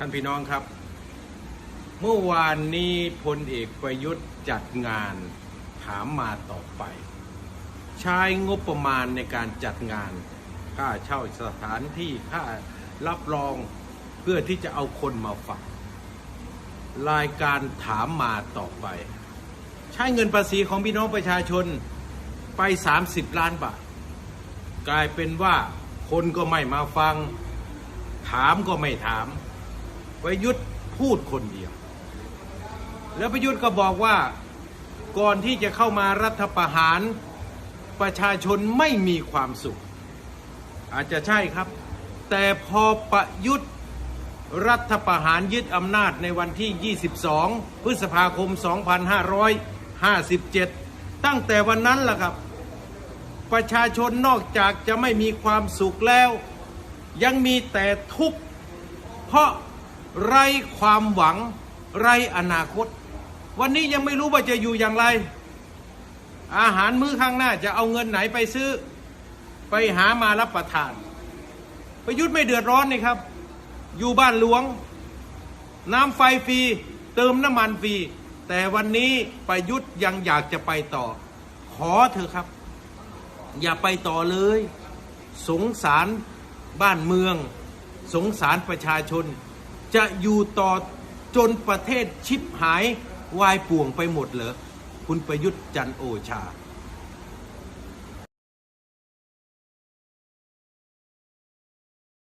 ท่านพี่น้องครับ เมื่อวานนี้พลเอกประยุทธ์จัดงานถามมาต่อไป ใช้งบประมาณในการจัดงาน ค่าเช่าสถานที่ค่ารับรองเพื่อที่จะเอาคนมาฟังรายการถามมาต่อไป ใช้เงินภาษีของพี่น้องประชาชนไป 30 ล้านบาท กลายเป็นว่าคนก็ไม่มาฟัง ถามก็ไม่ถาม ประยุทธ์พูดคนเดียว แล้วประยุทธ์ก็บอกว่าก่อนที่จะเข้ามารัฐประหารประชาชนไม่มีความสุข อาจจะใช่ครับ แต่พอประยุทธ์รัฐประหารยึดอำนาจในวันที่ 22 พฤษภาคม 2557 ตั้งแต่วันนั้นล่ะครับ ประชาชนนอกจากจะไม่มีความสุขแล้ว ยังมีแต่ทุกข์เพราะ ไรความหวัง ไรอนาคต วันนี้ยังไม่รู้ว่าจะอยู่อย่างไร อาหารมื้อข้างหน้าจะเอาเงินไหนไปซื้อ ไปหามารับประทาน ประยุทธ์ไม่เดือดร้อนนี่ครับ อยู่บ้านหลวง น้ำไฟฟรีเติมน้ำมันฟรีแต่วันนี้ประยุทธ์ยังอยากจะไปต่อ ขอเถอะครับ อย่าไปต่อเลย สงสารบ้านเมือง สงสารประชาชน จะอยู่ต่อจนประเทศชิบหายวายป่วงไปหมดเหรอคุณประยุทธ์จันโอชา